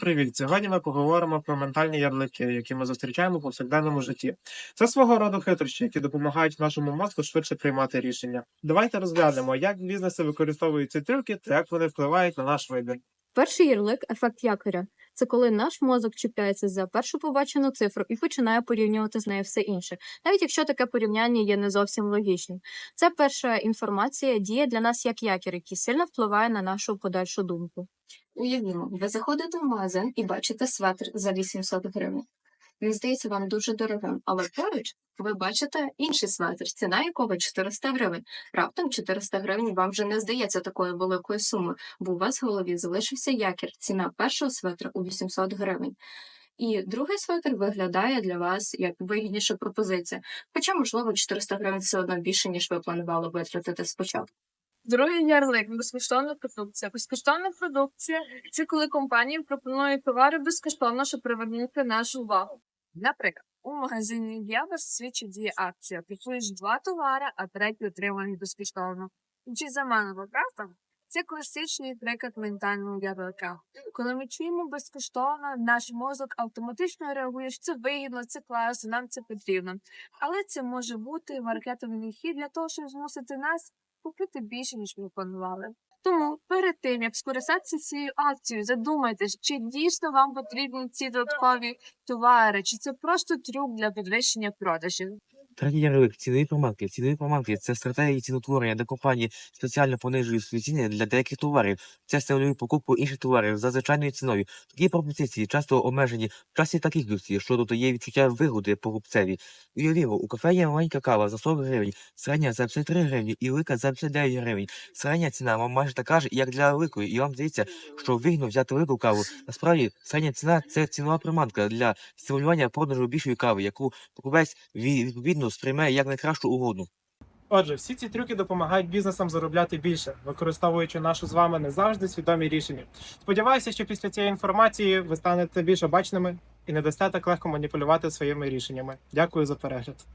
Привіт! Сьогодні ми поговоримо про ментальні ярлики, які ми зустрічаємо в повсякденному житті. Це свого роду хитрощі, які допомагають нашому мозку швидше приймати рішення. Давайте розглянемо, як бізнеси використовують ці трюки та як вони впливають на наш вибір. Перший ярлик ефект якоря. Це коли наш мозок чіпляється за першу побачену цифру і починає порівнювати з нею все інше, навіть якщо таке порівняння є не зовсім логічним. Це перша інформація діє для нас як якір, який сильно впливає на нашу подальшу думку. Уявімо, ви заходите в магазин і бачите светр за 800 гривень. Він здається вам дуже дорогим, але поруч ви бачите інший светр, ціна якого 400 гривень. Раптом 400 гривень вам вже не здається такою великою сумою, бо у вас в голові залишився якір, ціна першого светра у 800 гривень. І другий светр виглядає для вас як вигідніша пропозиція. Хоча, можливо, 400 гривень все одно більше, ніж ви планували витратити спочатку. Другий ярлик безкоштовна продукція. Безкоштовна продукція це коли компанії пропонують товари безкоштовно, щоб привернути нашу увагу. Наприклад, у магазині Євер свідчить діє акція. Купуєш два товари, а третій отриманий безкоштовно. Чи заманова правда? Це класичний приклад ментального ярлика. Коли ми чуємо безкоштовно, наш мозок автоматично реагує, що це вигідно, це класно, нам це потрібно. Але це може бути маркетинговий хід для того, щоб змусити нас купити більше, ніж ми планували. Тому перед тим, як скористатися цією акцією, задумайтесь, чи дійсно вам потрібні ці додаткові товари, чи це просто трюк для підвищення продажів. Третій ярлик цінові проманки. Цінові проманки це стратегії ціноутворення, де компанії спеціально понижують свої ціни для деяких товарів. Це стимулює покупку інших товарів за звичайною ціною. Такі пропозиції часто обмежені в часі та кількості, що додає відчуття вигоди покупцеві. Уявімо, у кафе є маленька кава за 40 гривень, середня за 53 гривні і велика за 59 гривень. Середня ціна вам майже така ж, як для великої, і вам здається, що вигідно взяти велику каву. Насправді, середня ціна це цінова приманка для стимулювання продажу більшої кави, яку покупець ві- відповідно сприйме як найкращу угоду. Отже, всі ці трюки допомагають бізнесам заробляти більше, використовуючи нашу з вами не завжди свідомі рішення. Сподіваюся, що після цієї інформації ви станете більш обачними і не дасте так легко маніпулювати своїми рішеннями. Дякую за перегляд.